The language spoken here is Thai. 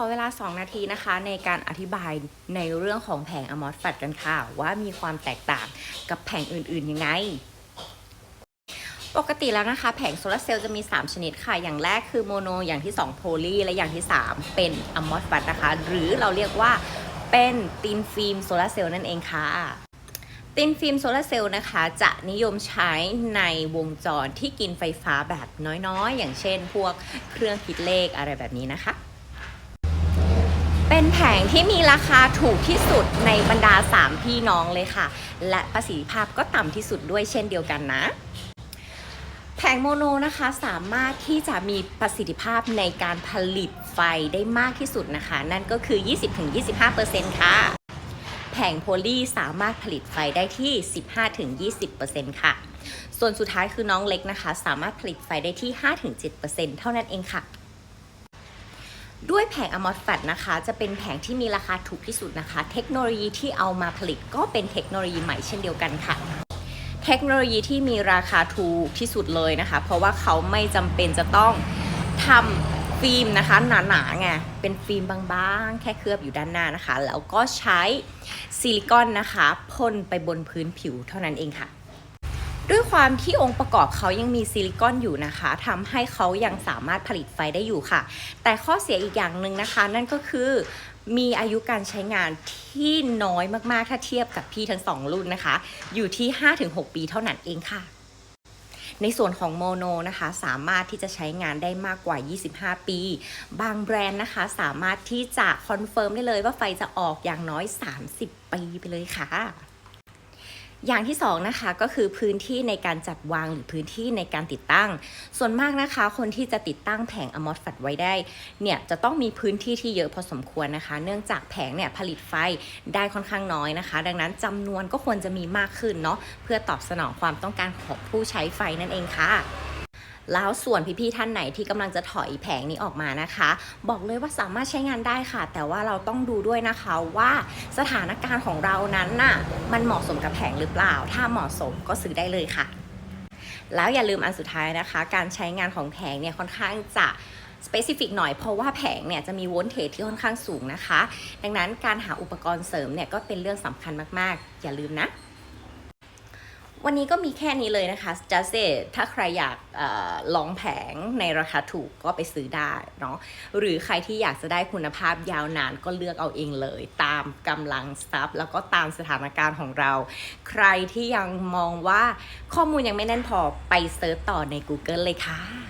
อเวลา 2 นาทีนะคะ ในการอธิบายในเรื่องของแผงอมอสฟัดกันค่ะ ว่ามีความแตกต่างกับแผงอื่นๆยังไง ปกติแล้วนะคะ แผงโซลาร์เซลล์จะมี 3 ชนิดค่ะ อย่างแรกคือโมโน อย่างที่ 2 โพลีและอย่างที่ 3 เป็นอมอสฟัดนะคะ หรือเราเรียกว่าเป็นตินฟิล์มโซลาร์เซลล์นั่นเองค่ะตินฟิล์มโซลาร์เซลล์นะคะ จะนิยมใช้ในวงจรที่กินไฟฟ้าแบบน้อยๆ อย่างเช่นพวกเครื่องคิดเลขอะไรแบบนี้นะคะ เป็นแผงที่มีราคาถูกที่สุดในบรรดา 3 พี่น้องเลยค่ะ และประสิทธิภาพก็ต่ำที่สุดด้วยเช่นเดียวกันนะ แผงโมโนนะคะสามารถที่จะมีประสิทธิภาพในการผลิตไฟได้มากที่สุดนะคะ นั่นก็คือ 20-25%ค่ะ แผงโพลีสามารถผลิตไฟได้ที่ 15-20%ค่ะ ส่วนสุดท้ายคือน้องเล็กนะคะ สามารถผลิตไฟได้ที่ 5-7%เท่านั้นเองค่ะ ด้วยแผงอมอสแฟตนะคะ จะเป็นแผงที่มีราคาถูกที่สุดนะคะ เทคโนโลยีที่เอามาผลิตก็เป็นเทคโนโลยีใหม่เช่นเดียวกันค่ะ เทคโนโลยีที่มีราคาถูกที่สุดเลยนะคะ เพราะว่าเขาไม่จำเป็นจะต้องทำฟิล์มนะคะหนาๆไงเป็นฟิล์มบางๆ แค่เคลือบอยู่ด้านหน้านะคะ แล้วก็ใช้ซิลิคอนนะคะพ่นไปบนพื้นผิวเท่านั้นเองค่ะ ด้วยความที่องค์ประกอบเขายังมีซิลิคอนอยู่นะคะทำให้เขายังสามารถผลิตไฟได้อยู่ค่ะ แต่ข้อเสียอีกอย่างหนึ่งนะคะ นั่นก็คือมีอายุการใช้งานที่น้อยมากๆ ถ้าเทียบกับพี่ทั้งสองรุ่นนะคะ อยู่ที่ 5-6 ปีเท่านั้นเองค่ะ ในส่วนของโมโนนะคะ สามารถที่จะใช้งานได้มากกว่า 25 ปี บางแบรนด์นะคะ สามารถที่จะคอนเฟิร์มได้เลยว่าไฟจะออกอย่างน้อย 30 ปีไปเลยค่ะ อย่างที่สองนะคะก็คือพื้นที่ในการจัดวางหรือพื้นที่ในการติดตั้ง ส่วนมากนะคะ คนที่จะติดตั้งแผงอมอสฟัดไว้ได้เนี่ยจะต้องมีพื้นที่ที่เยอะพอสมควรนะคะ เนื่องจากแผงเนี่ยผลิตไฟได้ค่อนข้างน้อยนะคะ ดังนั้นจำนวนก็ควรจะมีมากขึ้นเนาะเพื่อตอบสนองความต้องการของผู้ใช้ไฟนั่นเองค่ะ แล้วส่วนพี่ๆท่านไหนที่กำลังจะถอยแผงนี้ออกมานะคะ บอกเลยว่าสามารถใช้งานได้ค่ะ แต่ว่าเราต้องดูด้วยนะคะว่าสถานการณ์ของเรานั้นน่ะมันเหมาะสมกับแผงหรือเปล่า ถ้าเหมาะสมก็ซื้อได้เลยค่ะ แล้วอย่าลืมอันสุดท้ายนะคะ การใช้งานของแผงเนี่ยค่อนข้างจะสเปซิฟิกหน่อยเพราะว่าแผงเนี่ยจะมีโวลเทจที่ค่อนข้างสูงนะคะ ดังนั้นการหาอุปกรณ์เสริมเนี่ยก็เป็นเรื่องสำคัญมากๆ อย่าลืมนะ วันนี้ก็มีแค่นี้เลยนะคะจัสเซถ้าใครอยากออลองแผงในราคาถูกก็ไปซื้อได้เนาะหรือใครที่อยากจะได้คุณภาพยาวนานก็เลือกเอาเองเลย ตามกำลังทรัพย์ แล้วก็ตามสถานการณ์ของเรา ใครที่ยังมองว่าข้อมูลยังไม่แน่นพอไปเซิร์ชต่อใน Google เลยค่ะ